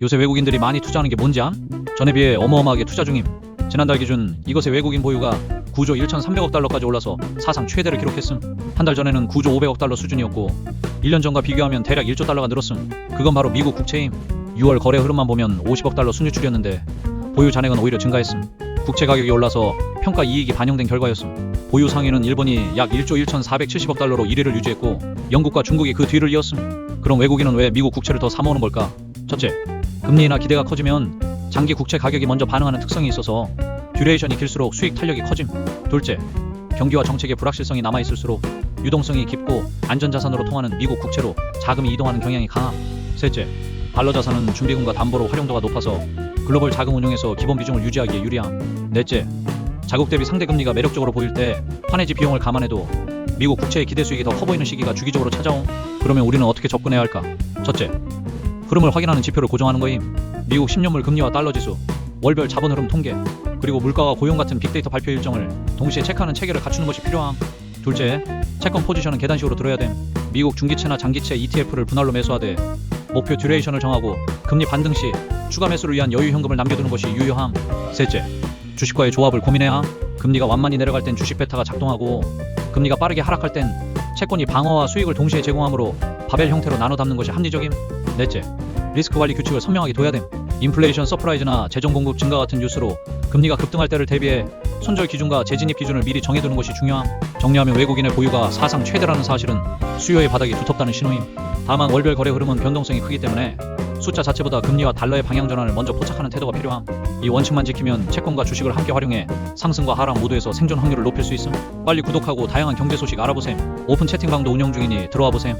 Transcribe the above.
요새 외국인들이 많이 투자하는 게 뭔지 암? 전에 비해 어마어마하게 투자 중임. 지난달 기준 이것의 외국인 보유가 9조 1,300억 달러까지 올라서 사상 최대를 기록했음. 한 달 전에는 9조 500억 달러 수준이었고 1년 전과 비교하면 대략 1조 달러가 늘었음. 그건 바로 미국 국채임. 6월 거래 흐름만 보면 50억 달러 순유출이었는데 보유 잔액은 오히려 증가했음. 국채 가격이 올라서 평가 이익이 반영된 결과였음. 보유 상위는 일본이 약 1조 1,470억 달러로 1위를 유지했고 영국과 중국이 그 뒤를 이었음. 그럼 외국인은 왜 미국 국채를 더 사모으는 걸까? 첫째, 금리 인하 기대가 커지면 장기 국채 가격이 먼저 반응하는 특성이 있어서 듀레이션이 길수록 수익 탄력이 커짐. 둘째, 경기와 정책의 불확실성이 남아 있을수록 유동성이 깊고 안전자산으로 통하는 미국 국채로 자금이 이동하는 경향이 강함. 셋째, 달러 자산은 준비금과 담보로 활용도가 높아서 글로벌 자금 운용에서 기본 비중을 유지하기에 유리함. 넷째, 자국 대비 상대 금리가 매력적으로 보일 때 환해지 비용을 감안해도 미국 국채의 기대 수익이 더 커 보이는 시기가 주기적으로 찾아옴. 그러면 우리는 어떻게 접근해야 할까? 첫째, 흐름을 확인하는 지표를 고정하는 거임. 미국 10년물 금리와 달러 지수, 월별 자본 흐름 통계, 그리고 물가와 고용 같은 빅데이터 발표 일정을 동시에 체크하는 체계를 갖추는 것이 필요함. 둘째, 채권 포지션은 계단식으로 들어야 됨. 미국 중기채나 장기채 ETF를 분할로 매수하되 목표 듀레이션을 정하고 금리 반등 시 추가 매수를 위한 여유 현금을 남겨두는 것이 유효함. 셋째, 주식과의 조합을 고민해야 함. 금리가 완만히 내려갈 땐 주식 베타가 작동하고 금리가 빠르게 하락할 땐 채권이 방어와 수익을 동시에 제공하므로 바벨 형태로 나눠 담는 것이 합리적임. 넷째, 리스크 관리 규칙을 선명하게 둬야 됨. 인플레이션 서프라이즈나 재정 공급 증가 같은 뉴스로 금리가 급등할 때를 대비해 손절 기준과 재진입 기준을 미리 정해두는 것이 중요함. 정리하면 외국인의 보유가 사상 최대라는 사실은 수요의 바닥이 두텁다는 신호임. 다만 월별 거래 흐름은 변동성이 크기 때문에 숫자 자체보다 금리와 달러의 방향 전환을 먼저 포착하는 태도가 필요함. 이 원칙만 지키면 채권과 주식을 함께 활용해 상승과 하락 모두에서 생존 확률을 높일 수 있음. 빨리 구독하고 다양한 경제 소식 알아보셈. 오픈 채팅방도 운영 중이니 들어와 보셈.